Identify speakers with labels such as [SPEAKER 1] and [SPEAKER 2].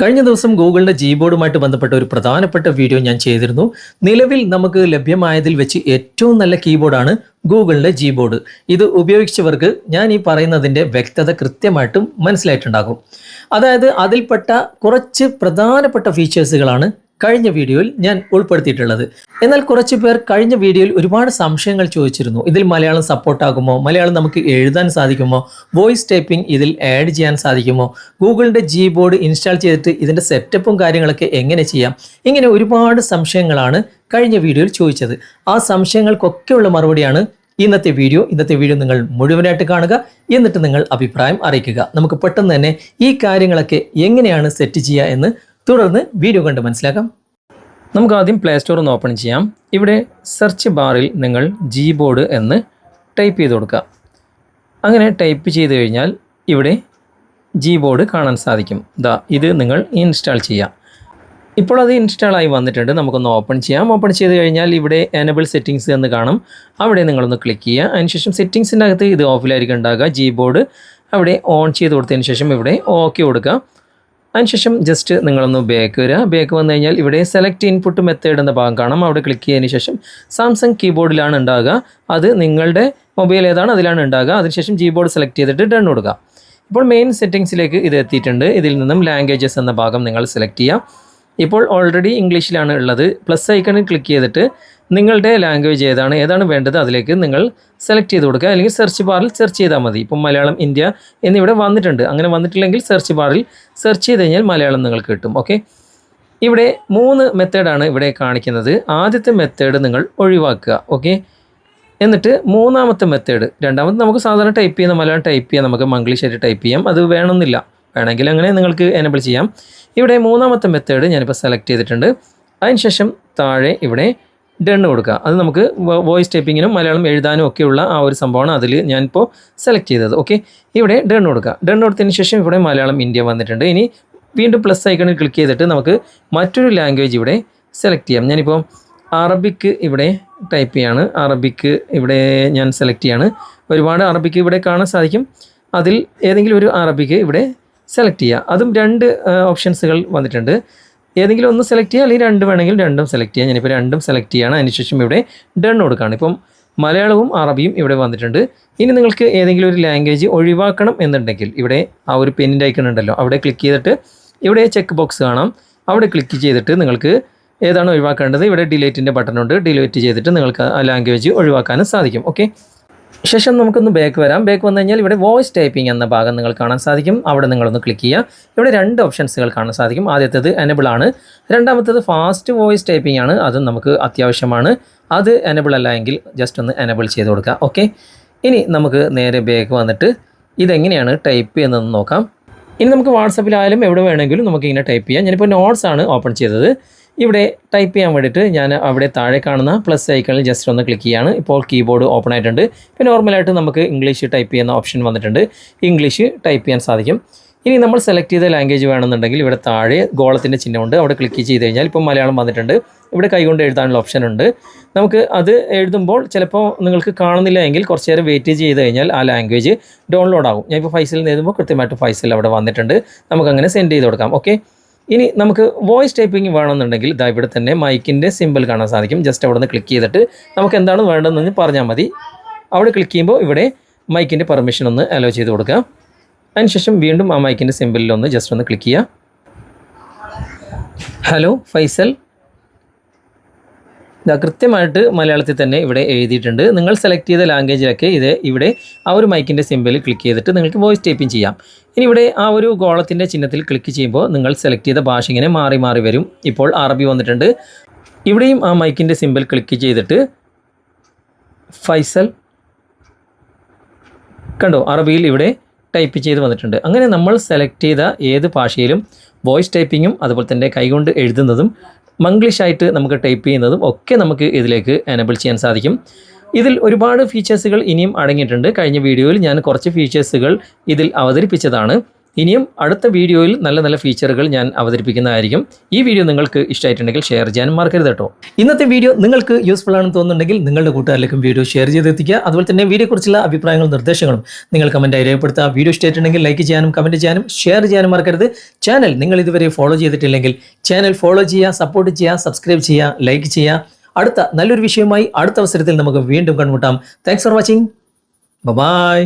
[SPEAKER 1] കഴിഞ്ഞ ദിവസം ഗൂഗിളിന്റെ ജീബോർഡുമായിട്ട് ബന്ധപ്പെട്ട ഒരു പ്രധാനപ്പെട്ട വീഡിയോ ഞാൻ ചെയ്തിരുന്നു. നിലവിൽ നമുക്ക് ലഭ്യമായതിൽ വെച്ച് ഏറ്റവും നല്ല കീബോർഡാണ് ഗൂഗിളിന്റെ ജീബോർഡ് ഇത് ഉപയോഗിച്ചവർക്ക് ഞാൻ ഈ പറയുന്നതിന്റെ വ്യക്തത കൃത്യമായിട്ടും മനസ്സിലായിട്ടുണ്ടാകും. അതായത് അതിൽപ്പെട്ട കുറച്ച് പ്രധാനപ്പെട്ട ഫീച്ചേഴ്സുകളാണ് കഴിഞ്ഞ വീഡിയോയിൽ ഞാൻ ഉൾപ്പെടുത്തിയിട്ടുള്ളത്. എന്നാൽ കുറച്ച് പേർ കഴിഞ്ഞ വീഡിയോയിൽ ഒരുപാട് സംശയങ്ങൾ ചോദിച്ചിരുന്നു. ഇതിൽ മലയാളം സപ്പോർട്ടാകുമോ മലയാളം നമുക്ക് എഴുതാൻ സാധിക്കുമോ? വോയിസ് ടൈപ്പിംഗ് ഇതിൽ ആഡ് ചെയ്യാൻ സാധിക്കുമോ? ഗൂഗിളിന്റെ ജി ബോർഡ് ഇൻസ്റ്റാൾ ചെയ്തിട്ട് ഇതിന്റെ സെറ്റപ്പും കാര്യങ്ങളൊക്കെ എങ്ങനെ ചെയ്യാം? ഇങ്ങനെ ഒരുപാട് സംശയങ്ങളാണ് കഴിഞ്ഞ വീഡിയോയിൽ ചോദിച്ചത്. ആ സംശയങ്ങൾക്കൊക്കെയുള്ള മറുപടിയാണ് ഇന്നത്തെ വീഡിയോ. ഇന്നത്തെ വീഡിയോ നിങ്ങൾ മുഴുവനായിട്ട് കാണുക. എന്നിട്ട് നിങ്ങൾ അഭിപ്രായം അറിയിക്കുക. നമുക്ക് പെട്ടെന്ന് തന്നെ ഈ കാര്യങ്ങളൊക്കെ എങ്ങനെയാണ് സെറ്റ് ചെയ്യുക എന്ന് തുടർന്ന് വീഡിയോ കണ്ട് മനസ്സിലാക്കാം. നമുക്ക് ആദ്യം പ്ലേ സ്റ്റോർ ഒന്ന് ഓപ്പൺ ചെയ്യാം. ഇവിടെ സെർച്ച് ബാറിൽ നിങ്ങൾ ജി ബോർഡ് എന്ന് ടൈപ്പ് ചെയ്ത് കൊടുക്കുക. അങ്ങനെ ടൈപ്പ് ചെയ്ത് കഴിഞ്ഞാൽ ഇവിടെ ജി ബോർഡ് കാണാൻ സാധിക്കും. ദാ ഇത് നിങ്ങൾ ഇൻസ്റ്റാൾ ചെയ്യാം. ഇപ്പോൾ അത് ഇൻസ്റ്റാൾ ആയി വന്നിട്ടുണ്ട്. നമുക്കൊന്ന് ഓപ്പൺ ചെയ്യാം. ഓപ്പൺ ചെയ്ത് കഴിഞ്ഞാൽ ഇവിടെ എനബിൾ സെറ്റിങ്സ് എന്ന് കാണും. അവിടെ നിങ്ങളൊന്ന് ക്ലിക്ക് ചെയ്യുക. അതിനുശേഷം സെറ്റിങ്സിന്റെ അകത്ത് ഇത് ഓഫിലായിരിക്കും ഉണ്ടാകുക. ജി ബോർഡ് അവിടെ ഓൺ ചെയ്ത് കൊടുത്തതിന് ശേഷം ഇവിടെ ഓക്കെ കൊടുക്കുക. അതിനുശേഷം ജസ്റ്റ് നിങ്ങളൊന്ന് ബാക്ക് വരിക. ബാക്ക് വന്നു കഴിഞ്ഞാൽ ഇവിടെ സെലക്ട് ഇൻപുട്ട് മെത്തേഡ് എന്ന ഭാഗം കാണാം. അവിടെ ക്ലിക്ക് ചെയ്തതിന് ശേഷം സാംസങ് കീബോർഡിലാണ് ഉണ്ടാകുക അത് നിങ്ങളുടെ മൊബൈൽ ഏതാണ് അതിലാണ് ഉണ്ടാകുക അതിനുശേഷം കീബോർഡ് സെലക്ട് ചെയ്തിട്ട് ഡൺ കൊടുക്കുക. ഇപ്പോൾ മെയിൻ സെറ്റിങ്സിലേക്ക് ഇത് എത്തിയിട്ടുണ്ട്. ഇതിൽ നിന്നും ലാംഗ്വേജസ് എന്ന ഭാഗം നിങ്ങൾ സെലക്ട് ചെയ്യുക ഇപ്പോൾ ഓൾറെഡി ഇംഗ്ലീഷിലാണ് ഉള്ളത്. പ്ലസ് ഐക്കണിൽ ക്ലിക്ക് ചെയ്തിട്ട് നിങ്ങളുടെ ലാംഗ്വേജ് ഏതാണ് ഏതാണ് വേണ്ടത് അതിലേക്ക് നിങ്ങൾ സെലക്ട് ചെയ്ത് കൊടുക്കുക. അല്ലെങ്കിൽ സെർച്ച് ബാറിൽ സെർച്ച് ചെയ്താൽ മതി. ഇപ്പം മലയാളം ഇന്ത്യ എന്നിവിടെ വന്നിട്ടുണ്ട്. അങ്ങനെ വന്നിട്ടില്ലെങ്കിൽ സെർച്ച് ബാറിൽ സെർച്ച് ചെയ്ത് കഴിഞ്ഞാൽ മലയാളം നിങ്ങൾക്ക് കിട്ടും. ഓക്കെ ഇവിടെ മൂന്ന് മെത്തേഡാണ് ഇവിടെ കാണിക്കുന്നത്. ആദ്യത്തെ മെത്തേഡ് നിങ്ങൾ ഒഴിവാക്കുക. ഓക്കെ എന്നിട്ട് മൂന്നാമത്തെ മെത്തേഡ് രണ്ടാമത് നമുക്ക് സാധാരണ ടൈപ്പ് ചെയ്യുന്ന മലയാളം ടൈപ്പ് ചെയ്യാം. നമുക്ക് മംഗ്ലീഷായിട്ട് ടൈപ്പ് ചെയ്യാം. അത് വേണമെന്നില്ല. വേണമെങ്കിൽ അങ്ങനെ നിങ്ങൾക്ക് എനബിൾ ചെയ്യാം. ഇവിടെ മൂന്നാമത്തെ മെത്തേഡ് ഞാനിപ്പോൾ സെലക്ട് ചെയ്തിട്ടുണ്ട്. അതിനുശേഷം താഴെ ഇവിടെ ഡണ്ണ് കൊടുക്കുക അത് നമുക്ക് വോയിസ് ടൈപ്പിങ്ങിനും മലയാളം എഴുതാനും ഒക്കെയുള്ള ആ ഒരു സംഭവമാണ് അതിൽ ഞാനിപ്പോൾ സെലക്ട് ചെയ്തത്. ഓക്കെ ഇവിടെ ഡണ്ണ് കൊടുക്കുക ഡണ്ണ് കൊടുത്തതിന് ശേഷം ഇവിടെ മലയാളം ഇന്ത്യ വന്നിട്ടുണ്ട്. ഇനി വീണ്ടും പ്ലസ് ഐക്കണിൽ ക്ലിക്ക് ചെയ്തിട്ട് നമുക്ക് മറ്റൊരു ലാംഗ്വേജ് ഇവിടെ സെലക്ട് ചെയ്യാം. ഞാനിപ്പോൾ അറബിക്ക് ഇവിടെ ടൈപ്പ് ചെയ്യാണ്. അറബിക്ക് ഇവിടെ ഞാൻ സെലക്ട് ചെയ്യാണ്. ഒരുപാട് അറബിക്ക് ഇവിടെ കാണാൻ സാധിക്കും. അതിൽ ഏതെങ്കിലും ഒരു അറബിക്ക് ഇവിടെ സെലക്ട് ചെയ്യുക അതും രണ്ട് ഓപ്ഷൻസുകൾ വന്നിട്ടുണ്ട്. ഏതെങ്കിലും ഒന്ന് സെലക്ട് ചെയ്യുക അല്ലെങ്കിൽ രണ്ട് വേണമെങ്കിൽ രണ്ടും സെലക്ട് ചെയ്യാം. ഞാനിപ്പോൾ രണ്ടും സെലക്ട് ചെയ്യണം. അതിനുശേഷം ഇവിടെ ഡൺ കൊടുക്കുകയാണ്. ഇപ്പം മലയാളവും അറബിയും ഇവിടെ വന്നിട്ടുണ്ട്. ഇനി നിങ്ങൾക്ക് ഏതെങ്കിലും ഒരു ലാംഗ്വേജ് ഒഴിവാക്കണം എന്നുണ്ടെങ്കിൽ ഇവിടെ ആ ഒരു പെന്നിന്റെ ഐക്കൺ ഉണ്ടല്ലോ അവിടെ ക്ലിക്ക് ചെയ്തിട്ട് ഇവിടെ ചെക്ക് ബോക്സ് കാണാം. അവിടെ ക്ലിക്ക് ചെയ്തിട്ട് നിങ്ങൾക്ക് ഏതാണ് ഒഴിവാക്കേണ്ടത്? ഇവിടെ ഡിലേറ്റിന്റെ ബട്ടൺ ഉണ്ട്. ഡിലേറ്റ് ചെയ്തിട്ട് നിങ്ങൾക്ക് ആ ലാംഗ്വേജ് ഒഴിവാക്കാനും സാധിക്കും. ഓക്കെ ശേഷം നമുക്കൊന്ന് ബാക്ക് വരാം. ബാക്ക് വന്നു കഴിഞ്ഞാൽ ഇവിടെ വോയിസ് ടൈപ്പിംഗ് എന്ന ഭാഗം നിങ്ങൾ കാണാൻ സാധിക്കും. അവിടെ നിങ്ങളൊന്ന് ക്ലിക്ക് ചെയ്യുക. ഇവിടെ രണ്ട് ഓപ്ഷൻസുകൾ കാണാൻ സാധിക്കും. ആദ്യത്തേത് എനബിൾ ആണ്. രണ്ടാമത്തേത് ഫാസ്റ്റ് വോയിസ് ടൈപ്പിംഗ് ആണ്. അതും നമുക്ക് അത്യാവശ്യമാണ്. അത് എനബിൾ അല്ല എങ്കിൽ ജസ്റ്റ് ഒന്ന് എനബിൾ ചെയ്ത് കൊടുക്കുക. ഓക്കെ ഇനി നമുക്ക് നേരെ ബാക്ക് വന്നിട്ട് ഇതെങ്ങനെയാണ് ടൈപ്പ് ചെയ്യുന്നതെന്ന് നോക്കാം. ഇനി നമുക്ക് വാട്സപ്പിലായാലും എവിടെ വേണമെങ്കിലും നമുക്ക് ഇങ്ങനെ ടൈപ്പ് ചെയ്യാം. ഞാനിപ്പോൾ നോട്ട്സ് ആണ് ഓപ്പൺ ചെയ്തത്. ഇവിടെ ടൈപ്പ് ചെയ്യാൻ വേണ്ടിയിട്ട് ഞാൻ അവിടെ താഴെ കാണുന്ന പ്ലസ് ഐക്കണിൽ ജസ്റ്റ് ഒന്ന് ക്ലിക്ക് ചെയ്യാണ്. ഇപ്പോൾ കീബോർഡ് ഓപ്പൺ ആയിട്ടുണ്ട്. ഇപ്പോൾ നോർമലായിട്ട് നമുക്ക് ഇംഗ്ലീഷ് ടൈപ്പ് ചെയ്യുന്ന ഓപ്ഷൻ വന്നിട്ടുണ്ട്. ഇംഗ്ലീഷ് ടൈപ്പ് ചെയ്യാൻ സാധിക്കും. ഇനി നമ്മൾ സെലക്ട് ചെയ്ത ലാംഗ്വേജ് വേണമെന്നുണ്ടെങ്കിൽ ഇവിടെ താഴെ ഗോളത്തിന്റെ ചിഹ്നമുണ്ട്. അവിടെ ക്ലിക്ക് ചെയ്ത് കഴിഞ്ഞാൽ ഇപ്പോൾ മലയാളം വന്നിട്ടുണ്ട്. ഇവിടെ കൈകൊണ്ട് എഴുതാനുള്ള ഓപ്ഷൻ ഉണ്ട്. നമുക്ക് അത് എഴുതുമ്പോൾ ചിലപ്പോൾ നിങ്ങൾക്ക് കാണുന്നില്ല എങ്കിൽ കുറച്ച് നേരം വെയിറ്റ് ചെയ്ത് കഴിഞ്ഞാൽ ആ ലാംഗ്വേജ് ഡൗൺലോഡ് ആകും. ഞാൻ ഇപ്പോൾ ഫൈസലിൽ എഴുതുമ്പോൾ കൃത്യമായിട്ട് ഫൈസൽ അവിടെ വന്നിട്ടുണ്ട്. നമുക്കങ്ങനെ സെൻഡ് ചെയ്ത് കൊടുക്കാം. ഓക്കെ ഇനി നമുക്ക് വോയിസ് ടൈപ്പിംഗ് വേണമെന്നുണ്ടെങ്കിൽ ഇതാ ഇവിടെ തന്നെ മൈക്കിന്റെ സിമ്പിൾ കാണാൻ സാധിക്കും. ജസ്റ്റ് അവിടെ നിന്ന് ക്ലിക്ക് ചെയ്തിട്ട് നമുക്ക് എന്താണ് വേണ്ടതെന്ന് പറഞ്ഞാൽ മതി. അവിടെ ക്ലിക്ക് ചെയ്യുമ്പോൾ ഇവിടെ മൈക്കിന്റെ പെർമിഷൻ ഒന്ന് അലോ ചെയ്ത് കൊടുക്കുക. അതിനുശേഷം വീണ്ടും ആ മൈക്കിന്റെ സിമ്പിളിൽ ഒന്ന് ജസ്റ്റ് ഒന്ന് ക്ലിക്ക് ചെയ്യുക. ഹലോ ഫൈസൽ. ഇതാ കൃത്യമായിട്ട് മലയാളത്തിൽ തന്നെ ഇവിടെ എഴുതിയിട്ടുണ്ട്. നിങ്ങൾ സെലക്ട് ചെയ്ത ലാംഗ്വേജിലൊക്കെ ഇത് ഇവിടെ ആ ഒരു മൈക്കിന്റെ സിമ്പിൾ ക്ലിക്ക് ചെയ്തിട്ട് നിങ്ങൾക്ക് വോയിസ് ടൈപ്പിംഗ് ചെയ്യാം. ഇനി ഇവിടെ ആ ഒരു ഗോളത്തിന്റെ ചിഹ്നത്തിൽ ക്ലിക്ക് ചെയ്യുമ്പോൾ നിങ്ങൾ സെലക്ട് ചെയ്ത ഭാഷ ഇങ്ങനെ മാറി മാറി വരും. ഇപ്പോൾ അറബി വന്നിട്ടുണ്ട്. ഇവിടെയും ആ മൈക്കിന്റെ സിമ്പിൾ ക്ലിക്ക് ചെയ്തിട്ട് ഫൈസൽ കണ്ടോ അറബിയിൽ ഇവിടെ ടൈപ്പ് ചെയ്ത് വന്നിട്ടുണ്ട്. അങ്ങനെ നമ്മൾ സെലക്ട് ചെയ്ത ഏത് ഭാഷയിലും വോയിസ് ടൈപ്പിങ്ങും അതുപോലെ തന്നെ കൈകൊണ്ട് എഴുതുന്നതും മംഗ്ലീഷായിട്ട് നമുക്ക് ടൈപ്പ് ചെയ്യുന്നതും ഒക്കെ നമുക്ക് ഇതിലേക്ക് എനബിൾ ചെയ്യാൻ സാധിക്കും. ഇതിൽ ഒരുപാട് ഫീച്ചേഴ്സുകൾ ഇനിയും അടങ്ങിയിട്ടുണ്ട്. കഴിഞ്ഞ വീഡിയോയിൽ ഞാൻ കുറച്ച് ഫീച്ചേഴ്സുകൾ ഇതിൽ അവതരിപ്പിച്ചതാണ്. ഇനിയും അടുത്ത വീഡിയോയിൽ നല്ല നല്ല ഫീച്ചറുകൾ ഞാൻ അവതരിപ്പിക്കുന്നതായിരിക്കും. ഈ വീഡിയോ നിങ്ങൾക്ക് ഇഷ്ടമായിട്ടുണ്ടെങ്കിൽ ഷെയർ ചെയ്യാനും മറക്കരുത് കേട്ടോ. ഇന്നത്തെ വീഡിയോ നിങ്ങൾക്ക് യൂസ്ഫുൾ ആണെന്ന് തോന്നുന്നുണ്ടെങ്കിൽ നിങ്ങളുടെ കൂട്ടുകാരിലേക്കും വീഡിയോ ഷെയർ ചെയ്തെത്തിക്കുക അതുപോലെ തന്നെ വീഡിയോയെക്കുറിച്ചുള്ള അഭിപ്രായങ്ങളും നിർദ്ദേശങ്ങളും നിങ്ങൾ കമന്റായി രേഖപ്പെടുത്തുക വീഡിയോ ഇഷ്ടമായിട്ടുണ്ടെങ്കിൽ ലൈക്ക് ചെയ്യാനും കമന്റ് ചെയ്യാനും ഷെയർ ചെയ്യാനും മറക്കരുത്. ചാനൽ നിങ്ങൾ ഇതുവരെ ഫോളോ ചെയ്തിട്ടില്ലെങ്കിൽ ചാനൽ ഫോളോ ചെയ്യുക സപ്പോർട്ട് ചെയ്യുക സബ്സ്ക്രൈബ് ചെയ്യുക ലൈക്ക് ചെയ്യുക. അടുത്ത നല്ലൊരു വിഷയമായി അടുത്ത അവസരത്തിൽ നമുക്ക് വീണ്ടും കണ്ടുമുട്ടാം. Thanks for watching bye